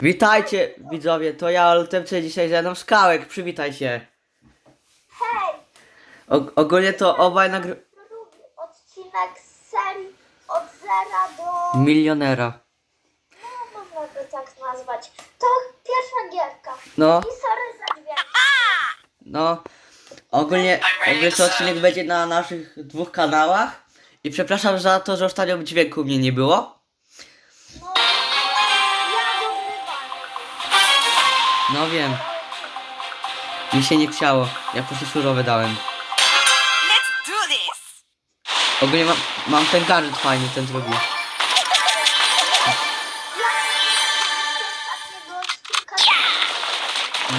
Witajcie widzowie, to ja Oltepce dzisiaj ze mną Skałek, przywitaj się. Hej! Ogólnie to obaj nagry... Drugi odcinek z serii od zera do... Milionera. No, można go tak nazwać. To pierwsza gierka. No, I sorry za dźwięk. no. Ogólnie, ogólnie to odcinek będzie na naszych dwóch kanałach. I przepraszam za to, że ostatnio dźwięku mnie nie było. No wiem. Mi się nie chciało. Ja po prostu surowe dałem. Let's do this! Ogólnie mam, mam ten gadżet fajny, ten drugi.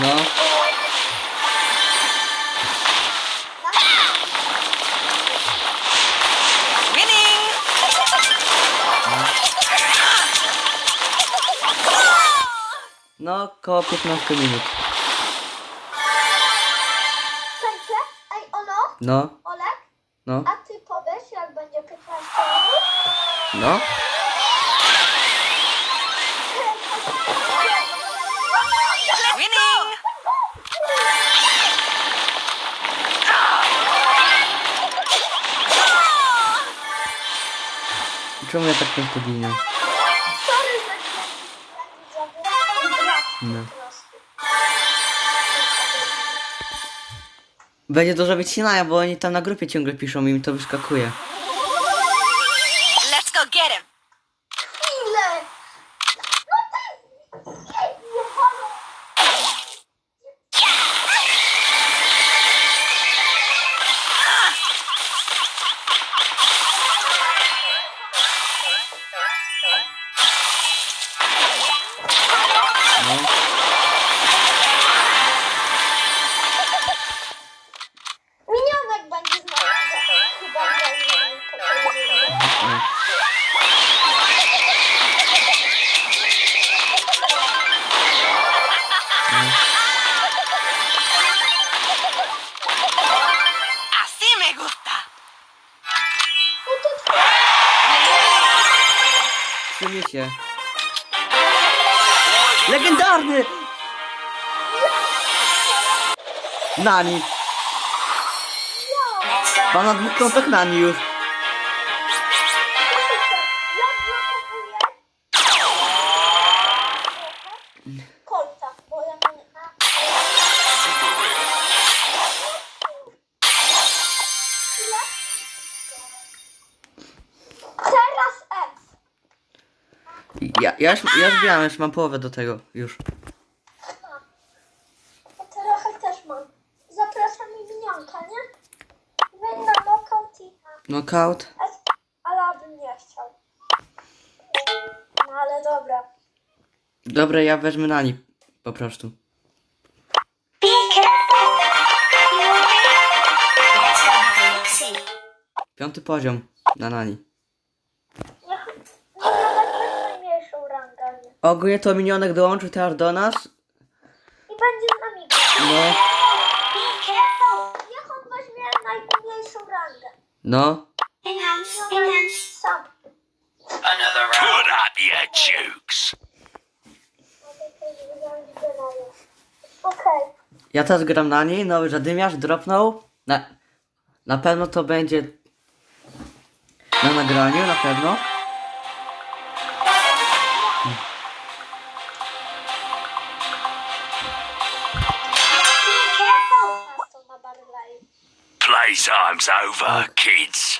No. No, koło 15 minut. Słuchajcie, ej ono, No, Olek, no, a ty powiesz jak będzie 15 minut? no. Winning! Czemu ja tak często ginę? No. Będzie dużo wycinania, bo oni tam na grupie ciągle piszą i mi to wyskakuje. Się. Legendarny! Nani. Na dwóch kontach Nani już. Ja, ja, już, ja już mam połowę do tego. Już. A trochę też mam. Zapraszam mi minionka, nie? Wy na knockout i na... Knockout. Ale abym nie chciał. No ale dobra. Dobra, ja wezmę Nani. Po prostu. Piąty poziom na Nani. Niech minionek weźmie najmniejszą rangę, nie? Ogólnie to minionek dołączył teraz do nas. I będzie z nami grał. No. Niech on weźmie najmniejszą rangę. No. Minionek sam. Put up your jukes. Okej. Ja teraz gram na niej, nowy zadymiarz dropnął. Na, na pewno to będzie na nagraniu, na pewno. Playtime's over, kids.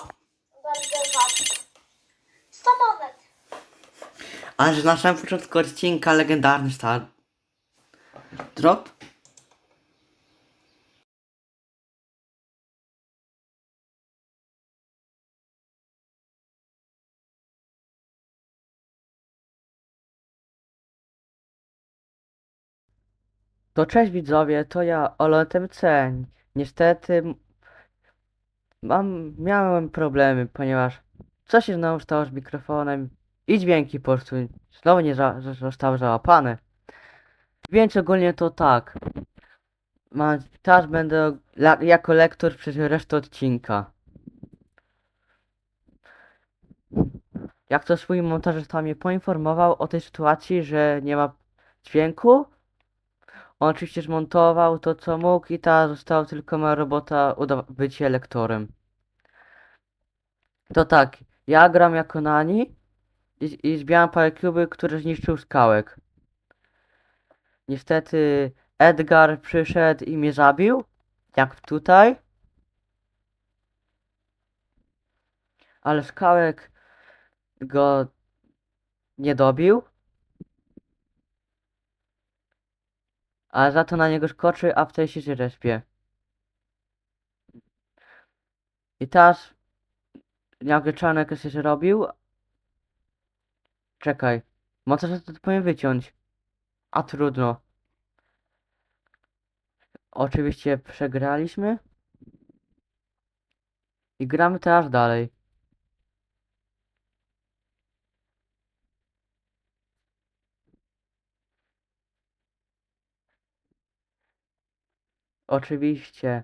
Ale że na samym początku odcinka legendarny star drop. To cześć widzowie, to ja OLTMC. Niestety m- mam, miałem problemy, ponieważ coś się znowu stało z mikrofonem i dźwięki po prostu znowu nie za, zostały załapane. Więc ogólnie to tak. Mam, teraz będę jako lektor przez resztę odcinka. Jak to swój montażysta mnie poinformował o tej sytuacji, że nie ma dźwięku. On oczywiście zmontował to co mógł i ta została tylko moja robota bycie lektorem. To tak, ja gram jako Nani i, i parę kuby, które zniszczył skałek. Niestety Edgar przyszedł i mnie zabił, jak tutaj. Ale skałek go nie dobił. A za to na niego skoczy, a w tej się respie. I teraz nagle czarnek się zrobił. Czekaj. Może to powinien wyciąć. A trudno. Oczywiście przegraliśmy. I gramy teraz dalej. Oczywiście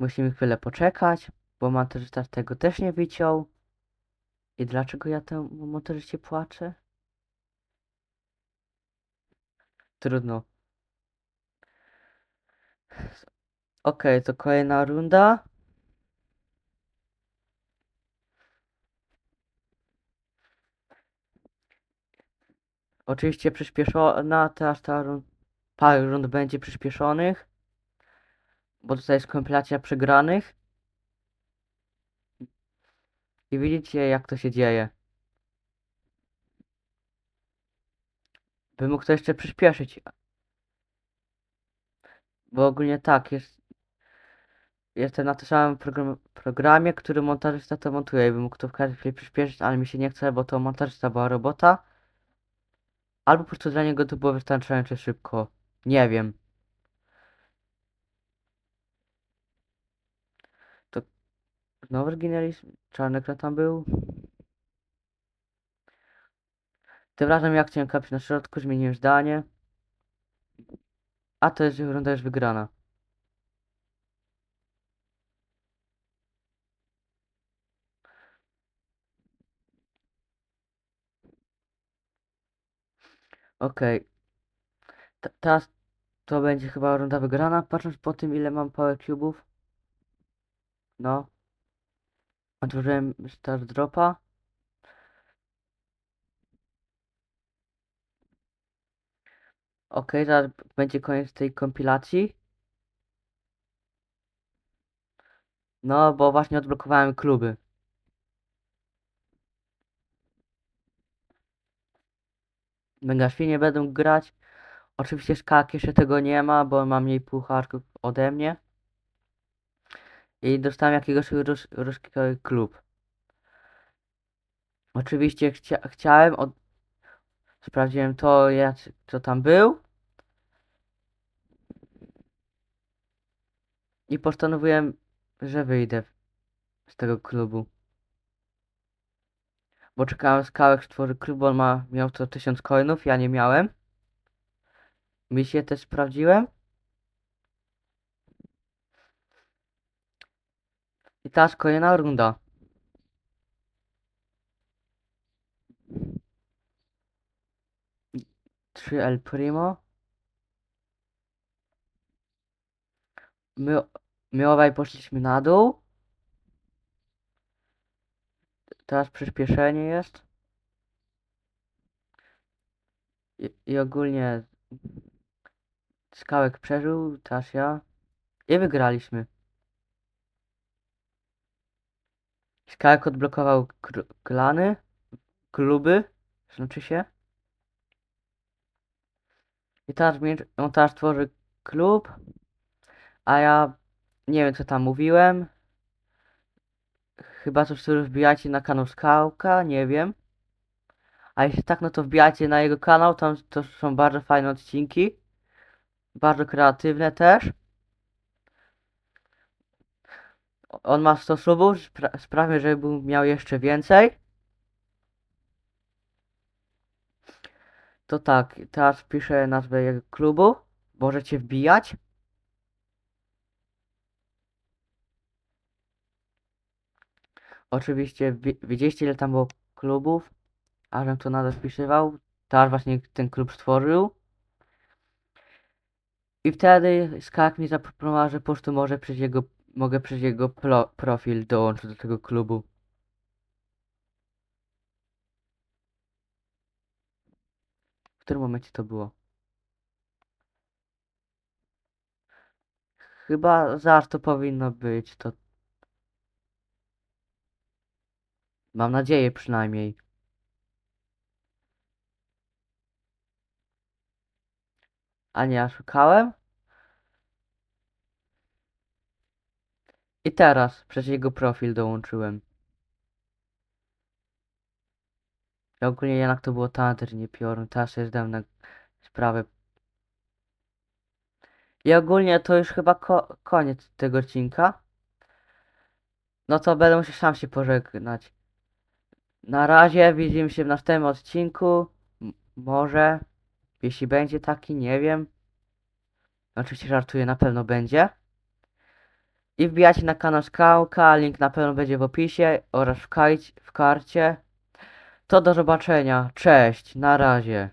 musimy chwilę poczekać, bo montażysta tego też nie wyciął. I dlaczego ja temu montażyście płaczę? Trudno. Okej, to kolejna runda. Oczywiście przyspieszona, teraz ta run- parę rund będzie przyspieszonych, bo tutaj jest kompilacja przegranych. I widzicie jak to się dzieje. By mógł to jeszcze przyspieszyć. Bo ogólnie tak, jest. Jestem na tym samym program, programie, który montażysta to montuje i bym mógł to w każdej chwili przyspieszyć, ale mi się nie chce, bo to montażysta była robota. Albo po prostu dla niego to było wystarczająco szybko. Nie wiem. To znowu zginęliśmy. Czarny kto tam był. Tym razem ja chciałem kapić na środku, zmieniłem zdanie. A to jest runda już wygrana. Okej. T- Teraz to będzie chyba runda wygrana, patrząc po tym ile mam power cubów. No. Otworzyłem start dropa. Okej, zaraz będzie koniec tej kompilacji. No, bo właśnie odblokowałem kluby. Mega świnie będą grać. Oczywiście skak jeszcze tego nie ma, bo ma mniej pucharków ode mnie. I dostałem jakiegoś rus ruskiego klub. Oczywiście chcia chciałem od... Sprawdziłem to, jak, co tam był. I postanowiłem, że wyjdę z tego klubu. Bo czekałem skałek stworzy klub, on ma, miał to 1000 coinów, ja nie miałem. Misję też sprawdziłem. I teraz kolejna runda. Trzy El Primo. My, my obaj poszliśmy na dół. Teraz przyspieszenie jest. I, i ogólnie skałek przeżył, teraz ja. I wygraliśmy. Skype odblokował klany, kluby, znaczy się. I teraz on teraz tworzy klub, a ja nie wiem co tam mówiłem. Chyba coś tu wbijacie na kanał Skałka, nie wiem. A jeśli tak, no to wbijajcie na jego kanał, tam to są bardzo fajne odcinki. Bardzo kreatywne też. On ma 100 subów, spra sprawię, żeby miał jeszcze więcej. To tak, teraz piszę nazwę jego klubu. Możecie wbijać. Oczywiście wi- widzieliście ile tam było klubów, a żem to nadal wpisywał. Teraz właśnie ten klub stworzył. I wtedy Skak mi zaproponował, że po prostu może przez jego, mogę przez jego profil dołączyć do tego klubu. W którym momencie to było? Chyba zaraz to powinno być, to... Mam nadzieję przynajmniej. A nie, ja szukałem? I teraz przez jego profil dołączyłem. I ogólnie jednak to było Thunder, nie Piorun. Teraz się zdałem na sprawę. I ogólnie to już chyba ko koniec tego odcinka. No to będę musiał sam się pożegnać. Na razie widzimy się w następnym odcinku. M może. Jeśli będzie taki, nie wiem. Oczywiście żartuję, na pewno będzie. I wbijajcie na kanał Skałka, link na pewno będzie w opisie oraz w, kajcie, w karcie. To do zobaczenia, cześć, na razie.